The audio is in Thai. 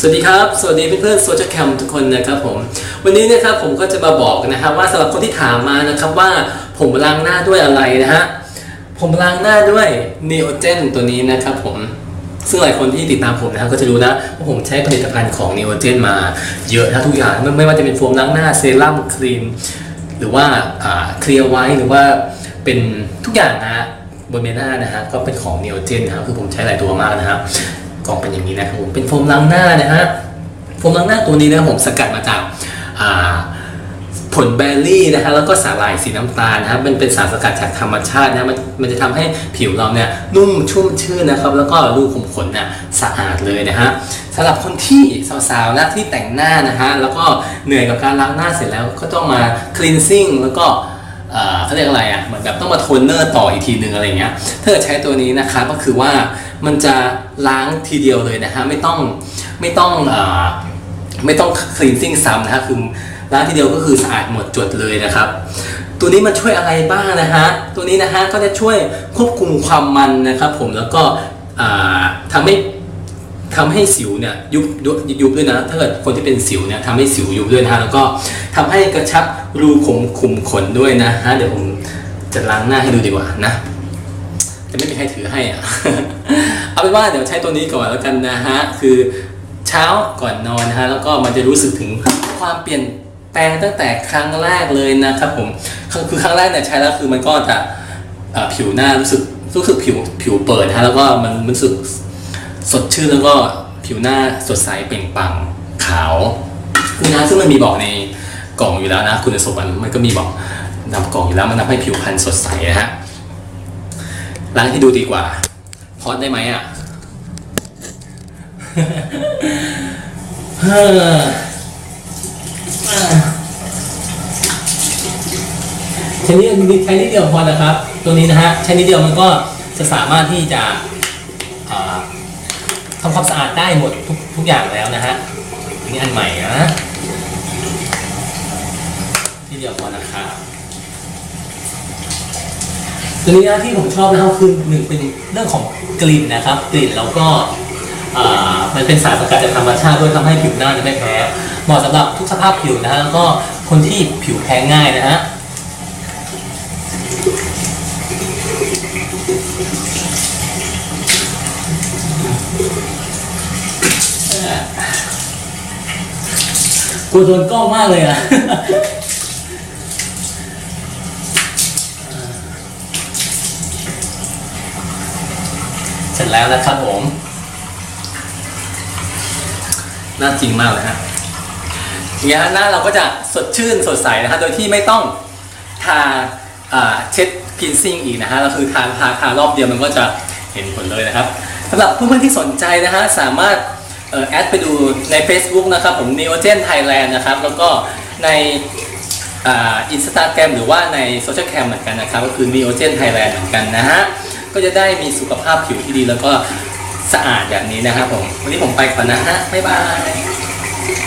สวัสดีครับ สวัสดีเพื่อนๆโซเชียลแคมทุกคนนะครับผม วันนี้นะครับผมก็จะมาบอกนะครับว่าสำหรับคนที่ถามมานะครับว่าผมล้างหน้าด้วยอะไรนะฮะ ผมล้างหน้าด้วย Neogen ตัวนี้นะครับผม ซึ่งหลายคนที่ติดตามผมนะครับก็จะรู้นะว่าผมใช้ผลิตภัณฑ์ของ Neogen มาเยอะนะทุกอย่างไม่ไม่ว่าจะเป็นโฟมล้างหน้าเซรั่มครีม หรือว่าเคลียร์ไว้หรือว่าเป็นทุกอย่างนะฮะบนเมหน้านะฮะก็เป็นของ Neogen นะครับคือผมใช้หลายตัวมากนะครับ กล่องเป็นอย่างนี้นะครับผมเป็นโฟมล้างหน้านะฮะโฟมล้างหน้าตัวนี้นะผมสกัดมาจากผลแบร์รี่นะฮะแล้วก็สาหร่ายสีน้ำตาลนะครับมันเป็นสารสกัดจากธรรมชาตินะมันมันจะทำให้ผิวเราเนี่ยนุ่มชุ่มชื่นนะครับ แล้วก็รูขุมขนเนี่ยสะอาดเลยนะฮะสำหรับคนที่สาวๆนะที่แต่งหน้านะฮะแล้วก็เหนื่อยกับการล้างหน้าเสร็จแล้วก็ต้องมา cleansing แล้วก็ เขาเรียกอะไรอะเหมือนแบบต้องมาโทนเนอร์ต่ออีกทีหนึ่งอะไรเงี้ยถ้าเกิดใช้ตัวนี้นะคะก็คือว่ามันจะล้างทีเดียวเลยนะฮะไม่ต้องไม่ต้องอไม่ต้อง cleansing ซ้ำนะฮะคือล้างทีเดียวก็คือสะอาดหมดจดเลยนะครับตัวนี้มันช่วยอะไรบ้างนะฮะ ตัวนี้นะฮะก็จะช่วยควบคุมความมันนะครับผมแล้วก็อ่าทำให้ ทำให้สิวเนี่ยยุบยุบด้วยนะถ้าเกิดคนที่เป็นสิวเนี่ยทำให้สิวยุบด้วยนะฮะแล้วก็ทำให้กระชับรูขุมขุมขนด้วยนะฮะเดี๋ยวผมจะล้างหน้าให้ดูดีกว่านะจะไม่มีใครถือให้อะเอาเป็นว่าเดี๋ยวใช้ตัวนี้ก่อนแล้วกันนะฮะคือเช้าก่อนนอนนะฮะแล้วก็มันจะรู้สึกถึงความเปลี่ยนแปลงตั้งแต่ครั้งแรกเลยนะครับผมคือครั้งแรกเนี่ยใช้แล้วคือมันก็จะผิวหน้ารู้สึกรู้สึกผิวผิวเปิดนะฮะแล้วก็มันรู้สึก สดชื่นแล้วก็ผิวหน้าสดใสเปล่งปลังขาวคือนะซึ่งมันมีบอกในกล่องอยู่แล้วนะ คุณสมบัติมันก็มีบอกนำกล่องอยู่แล้วมันทำให้ผิวพรรณสดใสนะฮะล้างให้ดูดีกว่าพอดได้ไหมอะใช้นิดใช้นิดเดียวพอนะครับ ตัวนี้นะฮะ ใช้นิดเดียวมันก็จะสามารถที่จะ ทำความสะอาดได้หมดทุกทุกอย่างแล้วนะฮะนี่อันใหม่นะนิดเดียวพอนะครับตัวนี้นะที่ผมชอบนะครับคือหนึ่งเป็นเรื่องของกลิ่นนะครับ กลิ่นแล้วก็อ่ามันเป็นสารสกัดจากธรรมชาติด้วยทำให้ผิวหน้าไม่แพ้เหมาะสำหรับทุกสภาพผิวนะฮะแล้วก็คนที่ผิวแพ้ง่ายนะฮะ กลัวโดนกล้องมากเลยอะเสร็จแล้วนะครับผม น่าจริงมากเลยฮะอย่างเงี้ยหน้าเราก็จะสดชื่นสดใสนะฮะโดยที่ไม่ต้องทาเช็ดพินซิ่งอีกนะฮะเราคือทาทาทารอบเดียวมันก็จะเห็นผลเลยนะครับสำหรับเพื่อนๆที่สนใจนะฮะสามารถ แอดไปดูใน Facebook นะครับผม Neogen Thailand นะครับ แล้วก็ในอินสตาแกรมหรือว่าในโซเชียลแคมเหมือนกันนะครับ ก็คือ Neogen Thailand เหมือนกันนะฮะ ก็จะได้มีสุขภาพผิวที่ดีแล้วก็สะอาดแบบนี้นะครับผม วันนี้ผมไปก่อนนะฮะ บ๊ายบาย